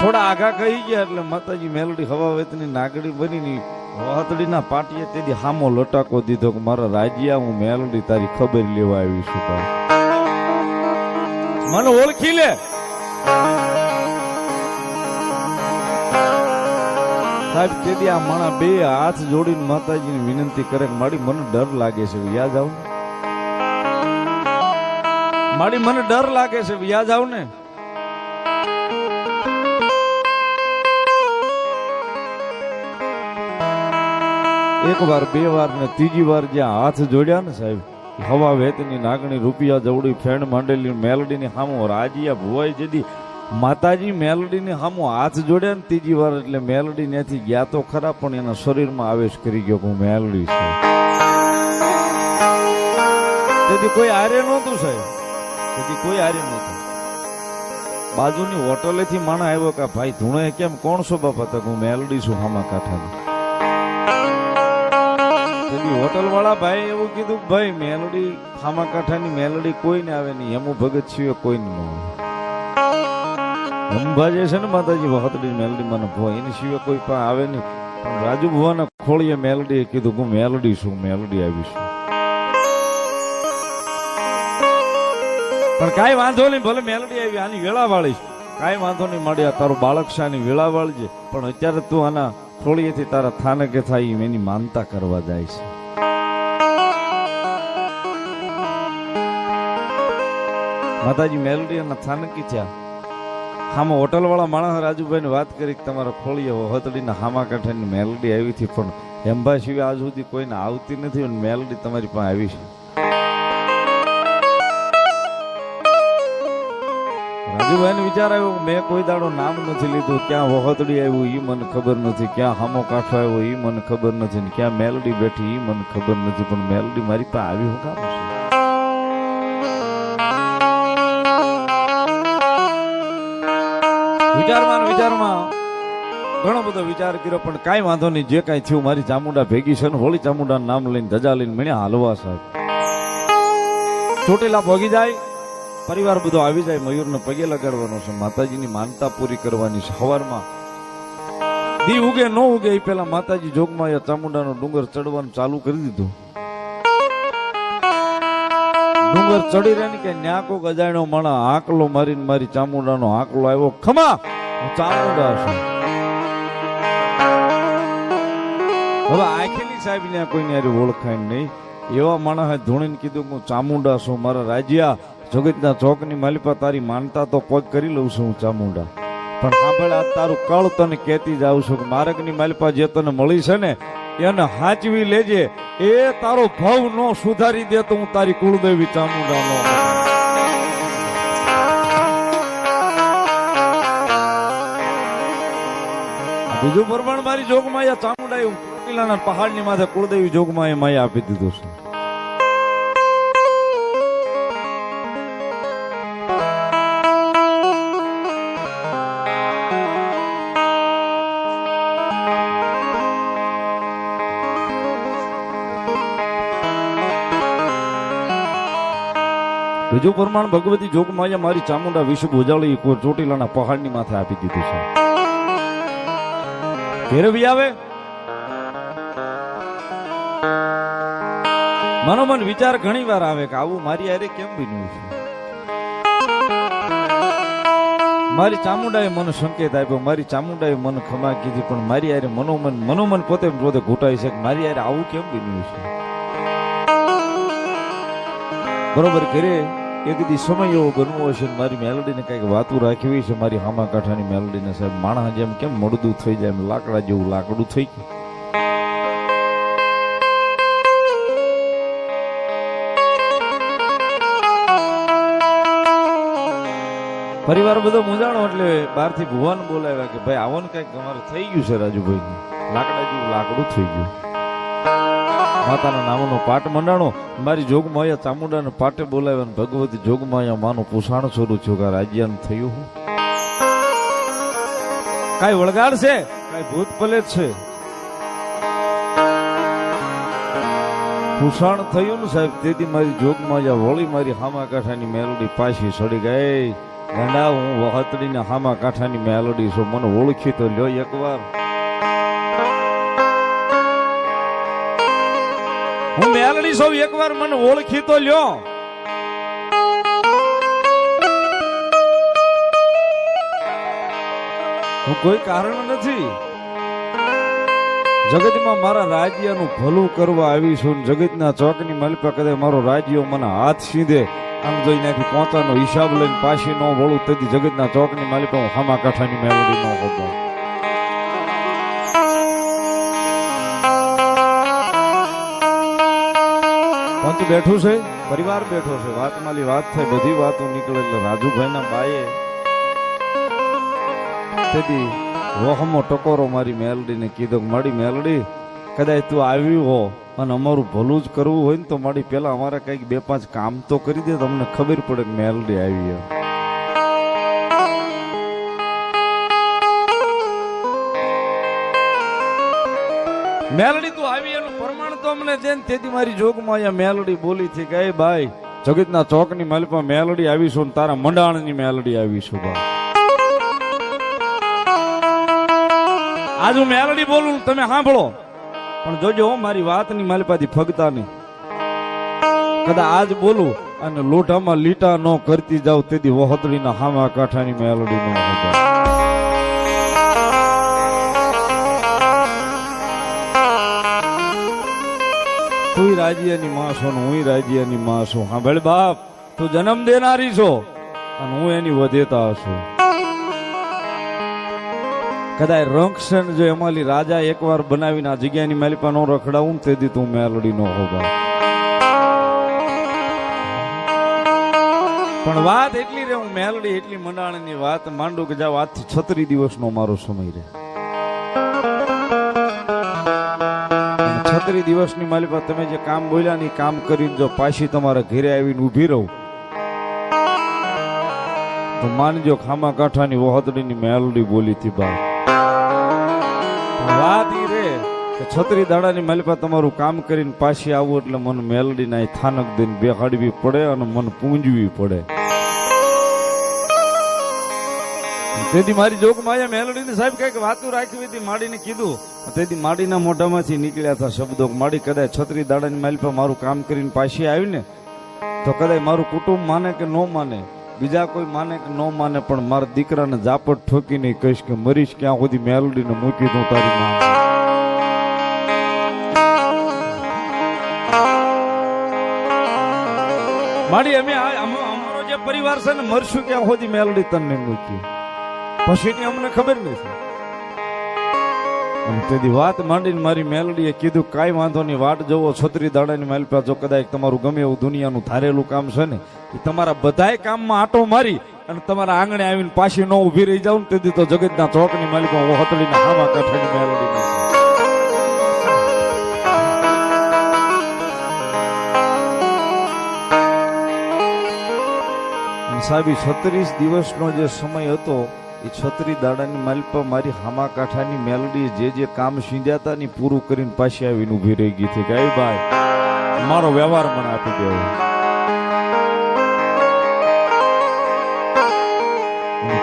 થોડા આગા કહી ગયા એટલે માતાજી મેલડી હવાવેતની નાગડી બની ની વાતડીના પાટીએ તેથી હામો લટાકો દીધો કે મારા રાજ્યા, હું મેલડી તારી ખબર લેવા આવી છું. મને ઓળખી લે. સાહેબ, તેથી આ માણા બે હાથ જોડીને માતાજીની વિનંતી કરે માડી મને ડર લાગે છે યાદ આવ મારી મને ડર લાગે છે યાદ આવ ને? એક વાર, બે વાર ને ત્રીજી વાર જ્યાં હાથ જોડ્યા ને સાહેબ હવા વેતની નાગણી રૂપિયા જવડી ફેણ માંડેલી મેલડીની હામો રાજીયા ભુવાઈ જદી માતાજી મેલડીને હામો હાથ જોડ્યા ને ત્રીજી વાર એટલે મેલડી ત્યાંથી ગયા તો ખરા, પણ એના શરીરમાં આવેશ કરી ગયો હું મેલડી છું. તેથી કોઈ આર્ય નહોતું સાહેબ. તેથી કોઈ આર્ય નહોતું. બાજુની હોટલેથી માણા આવ્યો કે ભાઈ ધૂણે કેમ? કોણ છો બાપા? તક હું મેલડી છું હામા કાંઠાની તેથી હોટલ વાળા ભાઈ એવું કીધું, ભાઈ, મેલડી ખામા કાંઠાની મેલડી કોઈને આવે નહીં હેમુ ભગત સિવાય કોઈને ન આવે. છે ને માતાજી વખતડી મેલડી મને ભો એની સિવાય કોઈ પણ આવે નહીં. રાજુ ભુવાના ખોળીએ મેલડીએ કીધું, હું મેલડી છું, મેલડી આવી પણ કાંઈ વાંધો નહીં, ભલે મેલડી આવી, આની વેળા વાળી કાંઈ વાંધો નહીં મળ્યા તારું બાળક છે, આની વેળા વાળજે પણ અત્યારે તું આના ખોળીએથી તારા થાનકે થાય એની માનતા કરવા જાય છે. માતાજી, મેલડી અને થાનકી થયા હામાં હોટલ વાળા માણસ રાજુભાઈ વાત કરી કે તમારા ખોળીએ હતડીના હામા કાંઠાની મેલડી આવી હતી, પણ એમ્બા સિવાય આજ સુધી કોઈને આવતી નથી મેલડી તમારી પાસે આવી છે. રાજુભાઈને વિચાર આવ્યો મેં કોઈ દાડો નામ નથી લીધું. ક્યાં વહોતડી આવ્યું એ મને ખબર નથી. ક્યાં હામો કાંઠો આવ્યો એ મને ખબર નથી. ને ક્યાં મેલડી બેઠી એ મને ખબર નથી. પણ મેલડી મારી પાસે આવી હું કામ છે? વિચારમાં વિચારમાં ઘણો બધો વિચાર કર્યો, પણ કાંઈ વાંધો નહીં. જે કાંઈ થયું, મારી ચામુંડા ભેગી છે ને હોળી ચામુંડા નામ લઈને ધજા લઈને મળ્યા હાલવા સાહેબ. ચોટેલા ભોગી જાય. પરિવાર બધો આવી જાય, મયુરને પગે લગાડવાનો છે, માતાજીની માનતા પૂરી કરવાની સવારમાં દી ઉગે, ન ઉગે એ પેલા માતાજી જોગમાં એ ચામુંડાનો ડુંગર ચડવાનું ચાલુ કરી દીધું. ડુંગર ચડી રહે ને કે ન્યાકો માણા આંકલો મારીને મારી ચામુંડાનો આંકલો આવ્યો, ખમા, હું ચામુંડા છું. હવે આખેલી સાહેબ ને કોઈને હારે ઓળખાય નહીં. એવા માણસે ધૂણીને કીધું હું ચામુંડા છું, મારા રાજ્યા જગતના ચોકની માલિપા તારી માનતા તો પગ કરી લઉં છું હું ચામુંડા પણ સાંભળ, આ તારું કળ તને કહેતી જાઉં છું કે માર્ગની માલિપા જે તને મળી છે ને, એને હાચવી લેજે. એ તારો ભાવ નો સુધારી દે તો હું તારી કુળદેવી ચામુંડા નો બીજું પ્રમાણ મારી જોગમાં ચામુંડા પહાડની માથે કુળદેવી જોગમાં એ માયા આપી દીધું છે. બીજું પ્રમાણ ભગવતી જોગમાયા મારી ચામુંડા વિશ્વ ઉજાળી ચોટીલાના પહાડની માથે આપી દીધું છે. ભેરવી આવે? મનોમન વિચાર ઘણી વાર આવે કે આવું મારી હારે કેમ બન્યું છે? મારી ચામુંડાએ મને સંકેત આપ્યો, મારી ચામુંડાએ મને ખમા કીધી, પણ મારી હારે મનોમન મનોમન પોતે પોતે ઘૂંટાય છે કે મારી હારે આવું કેમ બન્યું છે? બરોબર ઘરે એક દી સમય એવો બનવો હશે મારી મેલોડીને કંઈક વાતું રાખવી છે, મારી હામા કાંઠાની મેલોડીને સાહેબ માણસ જેમ કેમ મળદું થઈ જાય લાકડા જેવું લાકડું થઈ ગયું. પરિવાર બધો મૂંઝાણો એટલે બહારથી ભુવાન બોલાવ્યા કે, ભાઈ, આવો ને કંઈક તમારે થઈ ગયું છે રાજુભાઈ. લાકડા જેવું લાકડું થઈ ગયું. માતાના નામનો પાઠ મંડાણો. મારી જોગમાયા ચામુંડાને પાટે બોલાવ્યા ભગવતી જોગમાયા માનું પુષાણ છું કે રાજ્યાનું થયું હું. કાંઈ વળગાડ છે? કાંઈ ભૂત પલે છે? પુષાણ થયું ને સાહેબ, તેથી મારી જોગમાયા વળી મારી હામા કાંઠાની મેલડી પાછી સડી ગઈ. ગંડા, હું વહતડીને હામા કાંઠાની મેલોડી છું. મને ઓળખી તો લ્યો એકવાર. હું મેલડી સૌ એકવાર મને ઓળખી તો લ્યો. હું કોઈ કારણ નથી. જગતમાં મારા રાજ્યનું ભલું કરવા આવી છું જગતના ચોકની માલિપા કદે મારો રાજ્યો મને હાથ સીધે. આમ જોઈ નાખી પોતાનો હિસાબ લઈને પાછી ન વળું, તેથી જગતના ચોકની માલિપા હું હામા કાંઠાની મેલડી ન હોતો. પંચ બેઠું છે, પરિવાર બેઠો છે વાત માલી વાત થાય બધી વાતો નીકળે એટલે રાજુભાઈના બાએ તેથી વહમો ટકોરો મારી મેલડીને કીધો કે મારી મેલડી કદાચ તું આવ્યું હો અને અમારું ભલું જ કરવું હોય ને તો મારી પેલા અમારે કંઈક બે પાંચ કામ તો કરી દે, તમને ખબર પડે કે મેલડી આવી. મેલડી તું આવી એનું પ્રમાણ તો અમને તેથી મારી જોગમાં અહીંયા મેલડી બોલી કે, "એ ભાઈ, જગતના ચોકની માલિપા મેલડી આવીશું ને તારા મંડાણની મેલડી આવીશું બા આજ હું મેલડી બોલું તમે સાંભળો. પણ જોજો મારી વાતની માલપાથી ફગતા નહીં. કદા આજ બોલું અને લોઢામાં લીટા ન કરતી જાવ તેથી વહતડીના હામા કાંઠાની મેલડી ન હોતા. તું રાજ્યની માં છો ને હું રાજ્યની માં છું. હા, ભલે બાપ, તું જન્મ દેનારી છો અને હું એની વધેતા છું. કદાચ રંગસન જો એમાંલી રાજા એકવાર બનાવીને આ જગ્યાની માલિપા નો રખડાવું ને તેથી તું મેલડી નો હોગા પણ વાત એટલી રે, હું મેલડી એટલી મંડાણની વાત માંડું કે જાવ આજથી છત્રી દિવસનો મારો સમય રે છત્રી દિવસની માલિપા તમે જે કામ બોલ્યા ને કામ કરીને જો પાછી તમારા ઘરે આવીને ઊભી રહું. તો માનજો ખામા કાંઠાની વહદડીની મેલડી બોલી હતી બા. વાત ઈ રે કે છત્રી દાડાની માલિપા તમારું કામ કરીને પાછી આવું એટલે મન મેલડી ના થાનક દઈને બેહાડવી પડે અને મન પૂંજવી પડે. તેથી મારી જોગમાં અહીંયા મેલડીને સાહેબ કંઈક વાતું રાખવી હતી, માડીને કીધું. તેથી માડીના મોઢામાંથી નીકળ્યા હતા શબ્દો. માડી કદાચ છત્રી દાડાની માલિપા મારું કામ કરીને પાછી આવી ને તો કદાચ મારું કુટુંબ માને કે ન માને, બીજા કોઈ માને કે ન માને, પણ મારા દીકરાને ઝાપટ ઠોકીને કહીશ કે મરીશ ક્યાં સુધી મેલડીને મૂકી દઉં તારી માં માડી, અમે અમારો જે પરિવાર છે ને, મરશું ક્યાં સુધી મેલડી તને મૂકી? પછીની અમને ખબર નથી. તેથી વાત માંડીને મારી મેલડીએ કીધું, કાંઈ વાંધો નહીં, વાટ જોવો, છત્રી દાડાની માલપા જો કદાચ તમારું ગમે એવું દુનિયાનું ધારેલું કામ છે ને, એ તમારા બધાય કામમાં આટો મારી અને તમારા આંગણે આવીને પાછી ન ઊભી રહી જાવ ને તેથી તો જગતના ચોકની માલિકા હું હતડીના હામા કાંઠાની મેલડી સાહેબ છત્રીસ દિવસનો જે સમય હતો એ છત્રી દાડાની માલિપા મારી હામા કાંઠાની મેલડી જે જે કામ સીંધ્યા હતા ને પૂરું કરીને પાછી આવીને ઊભી રહી ગઈ હતી કે, "એ ભાઈ, મારો વ્યવહાર મને આપી દેવો.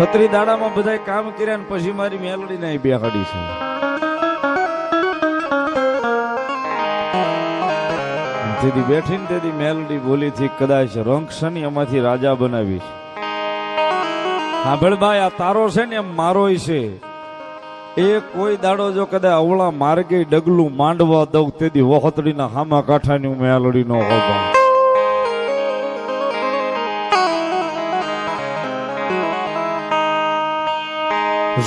છત્રી દાડામાં બધા કામ કર્યા ને પછી મારી મેલડી ને બેહાડી છે. તેથી બેઠીને તેથી મેલડી બોલી થી કદાચ રંગસની એમાંથી રાજા બનાવીશ. સાંભળ ભાઈ, આ તારો છે ને એમ મારો છે. એ કોઈ દાડો જો કદાચ અવળા માર્ગે ડગલું માંડવા દઉં, તેથી વહતડીના હામા કાંઠાની હું મેલડી નો હોબા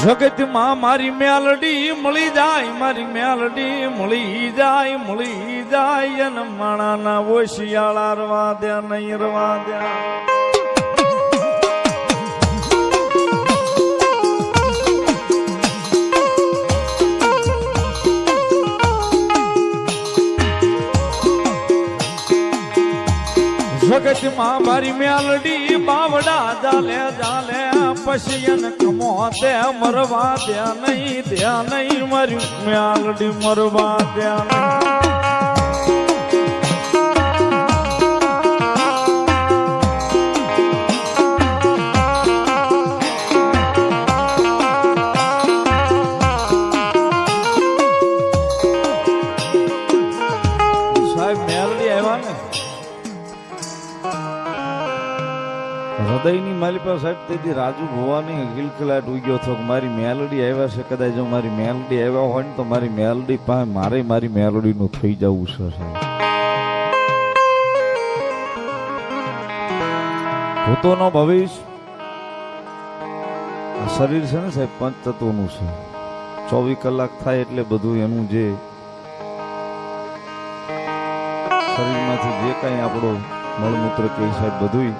જગતમાં મારી મેલડી મળી જાય, મારી મેલડી મળી જાય મળી જાય, અને માણાના ઓશિયાળા રવા દે, નહીં રવા દે. જગતમાં મારી મેલડી બાવડા જાલે જાલે. પશિયન કમો દે, મરવા દે નહીં દે નહીં. મારી મેલડી મરવા દે નહીં. માલિપા સાહેબ, તેથી રાજુ ભવાની ગિલકલાટ ઉગ્યો હતો કે મારી મેલડી આવ્યા છે? કદાચ જો મારી મેલડી આવ્યા હોય ને તો મારી મેલડી પાસે મારે મારી મેલડીનું થઈ જવું છે, સાહેબ. ભૂતોનો ભવિષ્ય શરીર છે ને સાહેબ પંચ તત્વનું છે. ચોવીસ કલાક થાય એટલે બધું એનું જે શરીરમાંથી જે કાંઈ આપણો મળમૂત્ર કે સાહેબ બધું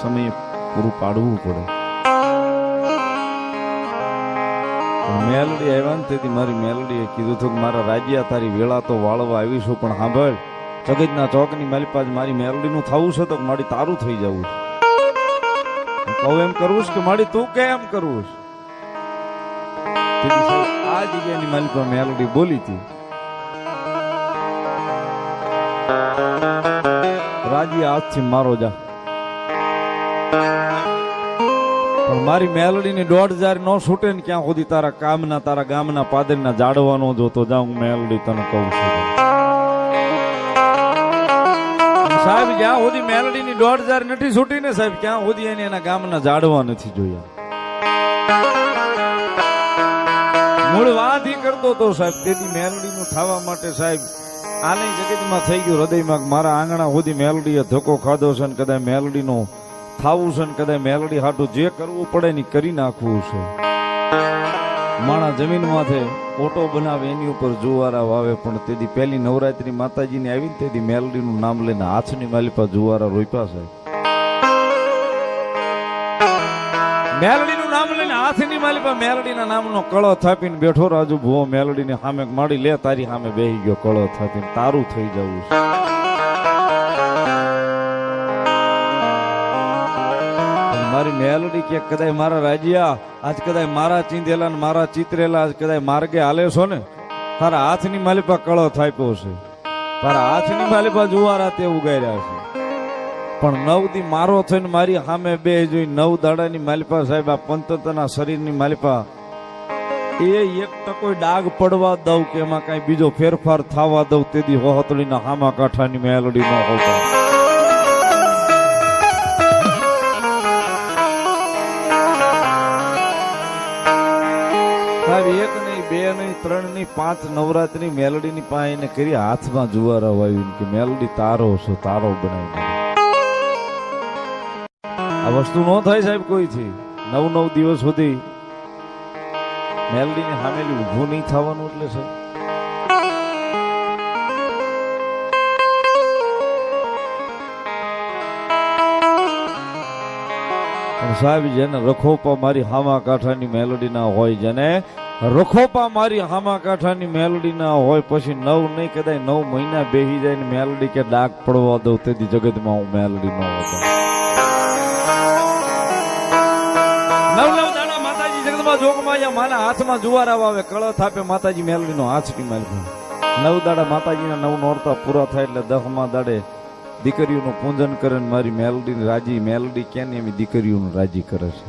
સમયે પૂરું પાડવું પડે. મેલડી આવ્યા ને તેથી મારી મેલડીએ કીધું હતું કે મારા રાજ્યા તારી વેળા તો વાળવા આવીશું, પણ સાંભળ જગતના ચોકની મારી પાસે મારી મેલડીનું થવું છે તો મારી તારું થઈ જવું છે. કહું એમ કરવું છે કે મારી તું કે એમ કરવું છે આ જગ્યાની પાસે મેલડી બોલી હતી. રાજી આજથી મારો જા. મારી મેલડીની દોઢ હજાર ન છૂટે ને ક્યાં સુધી તારા કામના, તારા ગામના પાદરના જાડવાનો જોતો જાઉં મેલડી તને કહું છું. સાહેબ, જ્યાં સુધી મેલડીની દોઢ હજાર નથી છૂટી ને સાહેબ ક્યાં સુધી એને એના ગામના જાડવા નથી જોયા. મૂળ વાત ઈ કરતો તો સાહેબ, તેથી મેલડીનું થવા માટે સાહેબ, આની જગતમાં થઈ ગયું હૃદયમાં મારા આંગણા સુધી મેલડીએ ધક્કો ખાધો છે ને કદાચ મેલડીનો થાવું છે ને કદાચ મેલડી હાટું જે કરવું પડે ને કરી નાખવું છે. માણા જમીન માથે ઓટો બનાવે, એની ઉપર જુવારા વાવે, પણ તેથી પહેલી નવરાત્રી માતાજીની આવી ને તેથી મેલડીનું નામ લઈને હાથની માલિપા જુવારા રોપ્યા છે મેલડીનું નામ લઈને હાથની માલિપા મેલડીના નામનો કળો થાપીને બેઠો રાજુ ભુવો મેલડીને સામે માડી, લે, તારી સામે બેહી ગયો કળો થાપીને તારું થઈ જવું છે. મારી મેલડી કે કદાય મારા રાજ્યા, આજ કદાચ મારા ચીંધેલા ને મારા ચિતરેલા, આજ કદાય માર્ગે હાલે છો ને? તારા હાથની માલિપા કળો થાપ્યો છે. તારા હાથની માલિપા જુવારા તે ઉગાડ્યા છે. પણ નવ દી મારો થઈને મારી સામે બે જોઈ નવ દાડાની માલિપા સાહેબ, આ પંતના શરીરની માલિપા. એ એક ટકો ડાગ પડવા દઉં કે એમાં કઈ બીજો ફેરફાર થવા દઉં તેથી હોહતળીના હામા કાંઠાની મેલડી ન હોતા નહીં પાંચ નવરાત્રી મેલડીની પાસે એને કરી હાથમાં જુવાર વાવ્યું કે મેલડી તારો છો, તારો બનાવી આ વસ્તુ ન થાય સાહેબ કોઈથી. નવ નવ દિવસ સુધી મેલડીની સામેલી ઊભું નહીં થવાનું એટલે સાહેબ. સાહેબ, જેને રખોપા મારી હામા કાંઠાની મેલોડી ના હોય, જેને રખોપા મારી હામા કાંઠાની મેલડી ના હોય પછી નવ નહીં કદાચ નવ મહિના બેહી જાય ને મેલડી કે ડાક પડવા દઉં, તેથી જગતમાં હું મેલડી ન હતો નવ નવ હાથમાં જુવારા વાવે કળો થાપે માતાજી મેલડીનો હાથ કી મારી નવ દાડા માતાજીના નવ નોરતા પૂરા થાય એટલે દહમાં દાડે દીકરીઓનું પૂજન કરે ને મારી મેલડી રાજી, મેલડી કેની એમ દીકરીઓનું રાજી કરે છે?